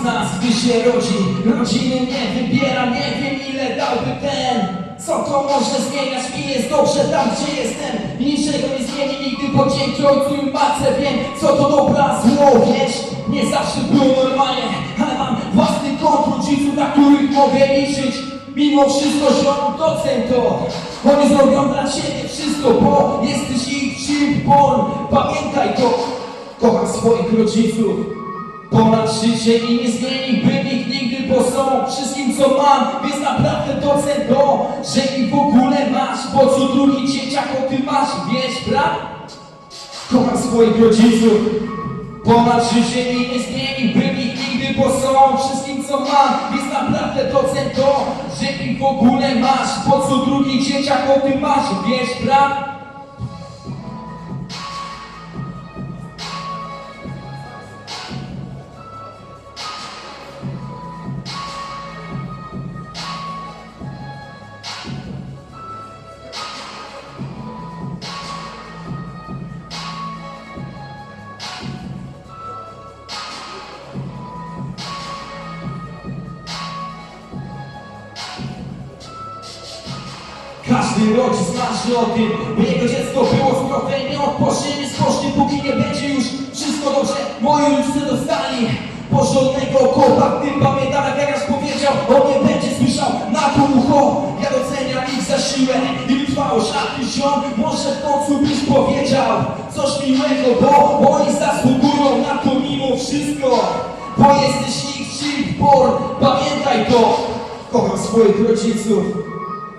z nas, gdy się rodzi. Rodziny nie wybiera, nie wiem ile dałby ten. Co to może zmieniać, mi jest dobrze tam gdzie jestem. Niczego nie zmieni nigdy, bo dzięki ojcu i matce wiem Co to dobra, zło, wiesz Nie zawsze było normalnie, ale mam własny kąt rodziców, na których mogę liczyć. Mimo wszystko ziom doceń to Oni zrobią dla ciebie wszystko, bo jesteś ich chipborn Pamiętaj to, kocham swoich rodziców Ponad życie i nie zmieniłbym ich nigdy, bo są wszystkim co mam Więc naprawdę doceń to, że ich w ogóle masz Bo co drugi dzieciak o tym masz, wiesz brat? Kocham swoich rodziców Ponad życie i nie zmieniłbym ich nigdy, bo są wszystkim co mam Więc naprawdę doceń to, że ich w ogóle masz Bo co drugi dzieciak o tym masz, wiesz brat? Każdy rodzic marzy o tym, by jego dziecko było zdrowe i nie odpoczyny spocznie, póki nie będzie już wszystko dobrze. Moi rodzice dostali porządnego kopa, gdy pamiętam jak Jakaś powiedział, on nie będzie słyszał na to ucho. Ja doceniam ich za siłę i wytrwałość, a ty ziom może w końcu byś powiedział coś miłego, bo oni zasługują na to mimo wszystko. Bo jesteś ich chipborn, pamiętaj to, kocham swoich rodziców.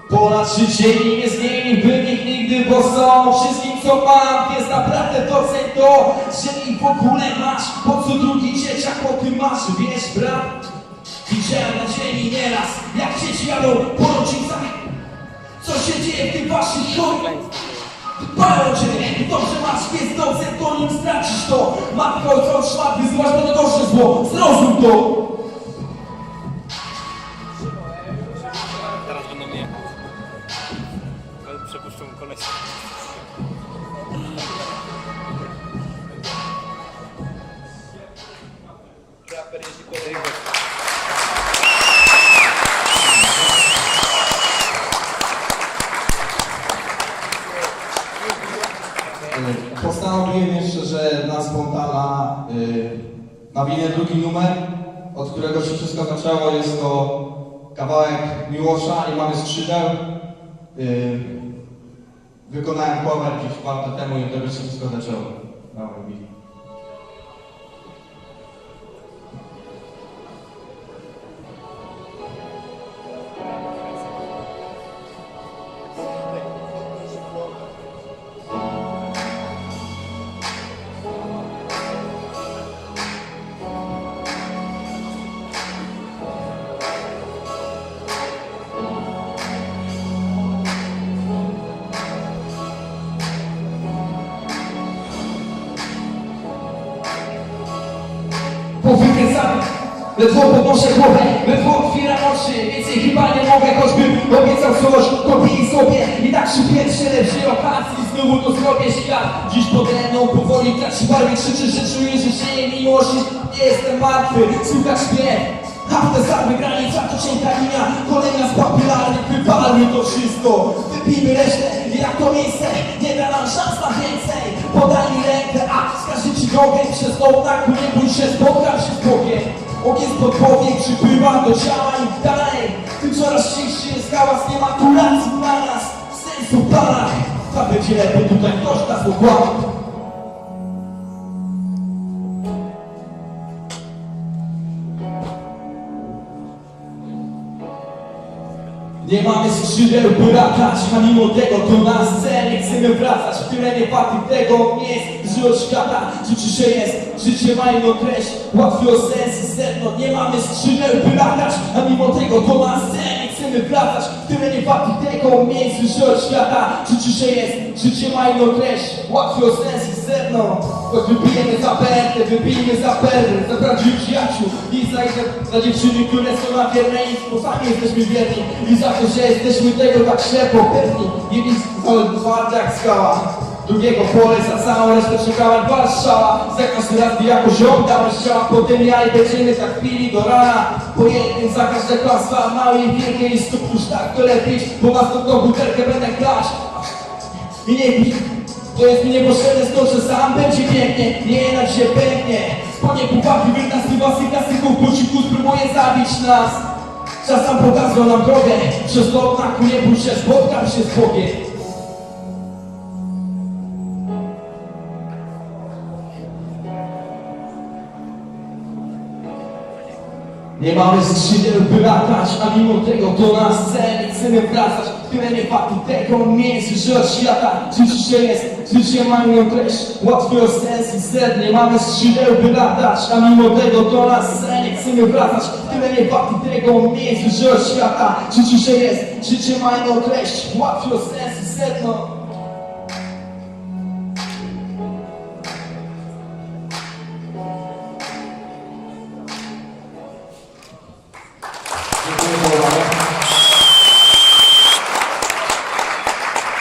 Ponad życie i nie zmieniłbym ich nigdy, bo są. Wszystkim co mam Więc naprawdę doceń to, że ich w ogóle masz. Po co drugi dzieciak o tym masz, wiesz brat? Widziałem na ziemi nieraz, jak dzieci jadą po rodzicach. Co się dzieje w tych waszych chorych? Dbają cię, dobrze masz, więc dobrze to nim stracisz to. Matka ojca od szmat, wyzywasz to najgorsze zło, zrozum to y, nawinę drugi numer, od którego się wszystko zaczęło. Jest to kawałek Miłosza, nie mamy skrzydeł. Y, wykonałem cover dwa lata temu i od tego się wszystko zaczęło. Billy. Powykręcamy Ledwo podnoszę głowę, ledwo otwieram oczy Więcej chyba nie mogę, choćbym obiecał coś Tobie i sobie. I tak przy pierwszej lepszej okazji Znowu to zrobię świat Dziś pode mną powoli traci barwy. Krzyczy, że czuję, że żyję miłość. Nie jestem martwy, słuchasz mnie. Hafta za granica to cienka linia Kolejna z papilarnych, wywalmy to wszystko. Wypijmy resztę jak to miejsce. Nie da nam szans na więcej. Podaj mi rękę, a drogę Przez ołtarz, nie bój się, spotkam się z Bogiem Ogień spod powiek przypływa do działań dalej. Tym coraz cięższy jest hałas, nie ma tu racji dla nas Sensu w planach Ta będzie lepiej tutaj ktoś nas okłamał Nie mamy skrzydeł, by latać, a mimo tego to nas cel Nie chcemy wracać. W tyle nie fakty tego miejsc Że od świata życzy, że jest. Życie ma inną treść, łatwiej o sens sedno. Nie mamy skrzydeł, by latać, a mimo tego to nas cel Nie chcemy wracać. W tyle nie fakty tego miejsc Że od świata życzy, że jest. Życie ma inną treść, łatwiej o sens sedno. Choć wybijemy za pertę, wybijmy za przyjaciół i za, dziewczyny, które są na wierne info Sami jesteśmy wierni i za to, że jesteśmy tego tak ślepo pewni. Nic, ale twarde jak skała Drugiego pole za całą resztę czekała Warszawa Za każdy raz jako dałeś ciała Potem ja i będziemy tak pili do rana. Jednym za każde kłamstwa Małe i wielkie i stóp już tak to lepiej Bo następną butelkę będę grać I nie pij To jest mi niepotrzebne że sam będzie pięknie Nie jednak się pęknie Spodnie pułapki wynasywa sykasyków Po cichu spróbuje zabić nas. Czas nam pokazał nam drogę Przez to odnaku nie bój się, spotkam się z Bogiem. Nie mamy skrzydeł by latać, a mimo tego to na scenie chcemy wracać Tyle nie tego miejsc, że od świata Życie jest, życie mają treść, łatwy o sens i ser Nie mamy skrzydeł by latać, a mimo tego to na scenie chcemy wracać. Tyle nie faktu tego miejsc, że od świata Życie jest, życie mają treść, łatwy o sens i sedno